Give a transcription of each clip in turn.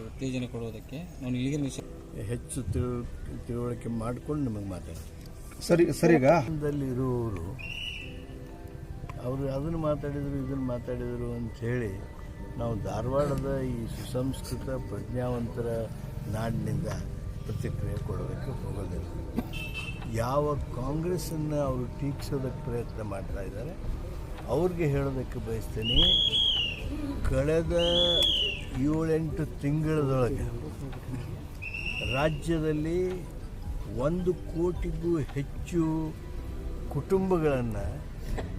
ಉತ್ತೇಜನ ಕೊಡುವುದಕ್ಕೆ ನಾನು ಇಲ್ಲಿಗೆ ವಿಷಯ ಹೆಚ್ಚು ತಿಳು ತಿಳುವಳಿಕೆ ಮಾಡಿಕೊಂಡು ನಿಮಗೆ ಮಾತಾಡ್ತೀನಿ ಸರಿ ಸರಿಗ ಇರುವವರು ಅವರು ಅದನ್ನು ಮಾತಾಡಿದರು ಇದನ್ನು ಮಾತಾಡಿದರು ಅಂಥೇಳಿ ನಾವು ಧಾರವಾಡದ ಈ ಸುಸಂಸ್ಕೃತ ಪ್ರಜ್ಞಾವಂತರ ನಾಡಿನಿಂದ ಪ್ರತಿಕ್ರಿಯೆ ಕೊಡೋದಕ್ಕೆ ಹೋಗೋದಿಲ್ಲ. ಯಾವ ಕಾಂಗ್ರೆಸ್ಸನ್ನು ಅವರು ಟೀಕಿಸೋದಕ್ಕೆ ಪ್ರಯತ್ನ ಮಾಡ್ತಾ ಇದ್ದಾರೆ ಅವ್ರಿಗೆ ಹೇಳೋದಕ್ಕೆ ಬಯಸ್ತೀನಿ ಕಳೆದ ಏಳೆಂಟು ತಿಂಗಳದೊಳಗೆ ರಾಜ್ಯದಲ್ಲಿ ಒಂದು ಕೋಟಿಗೂ ಹೆಚ್ಚು ಕುಟುಂಬಗಳನ್ನು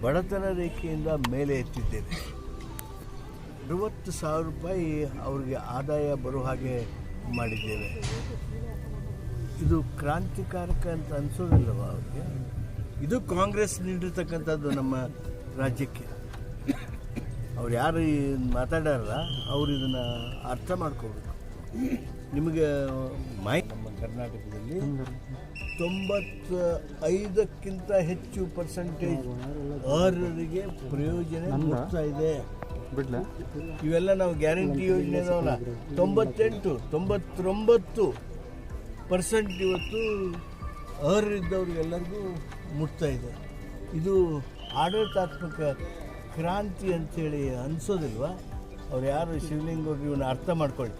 ಬಡತನ ರೇಖೆಯಿಂದ ಮೇಲೆ ಎತ್ತಿದ್ದೇವೆ. ಅರವತ್ತು ಸಾವಿರ ರೂಪಾಯಿ ಅವರಿಗೆ ಆದಾಯ ಬರೋ ಹಾಗೆ ಮಾಡಿದ್ದೇವೆ. ಇದು ಕ್ರಾಂತಿಕಾರಕ ಅಂತ ಅನಿಸೋದಿಲ್ಲವ ಅವ್ರಿಗೆ? ಇದು ಕಾಂಗ್ರೆಸ್ ನೀಡಿರ್ತಕ್ಕಂಥದ್ದು ನಮ್ಮ ರಾಜ್ಯಕ್ಕೆ. ಅವ್ರು ಯಾರು ಮಾತಾಡ್ಯಾರಲ್ಲ ಅವ್ರು ಇದನ್ನು ಅರ್ಥ ಮಾಡ್ಕೋಬೇಕು ನಿಮಗೆ ಮೈ ನಮ್ಮ ಕರ್ನಾಟಕದಲ್ಲಿ ತೊಂಬತ್ತ ಐದಕ್ಕಿಂತ ಹೆಚ್ಚು ಪರ್ಸೆಂಟೇಜ್ ಅರ್ಹರಿಗೆ ಪ್ರಯೋಜನ ಮುಟ್ತಾ ಇದೆ. ಇವೆಲ್ಲ ನಾವು ಗ್ಯಾರಂಟಿ ಯೋಜನೆ ಇದಾವಲ್ಲ ತೊಂಬತ್ತೆಂಟು ತೊಂಬತ್ತೊಂಬತ್ತು ಪರ್ಸೆಂಟ್ ಇವತ್ತು ಅರ್ಹರಿದ್ದವ್ರಿಗೆಲ್ಲರಿಗೂ ಮುಟ್ತಾ ಇದೆ. ಇದು ಆಡಳಿತಾತ್ಮಕ ಕ್ರಾಂತಿ ಅಂತೇಳಿ ಅನಿಸೋದಿಲ್ವಾ? ಅವ್ರು ಯಾರು ಶಿವಲಿಂಗ ಅವ್ರು ಇವನ್ನ ಅರ್ಥ ಮಾಡ್ಕೊಳ್ಳಿ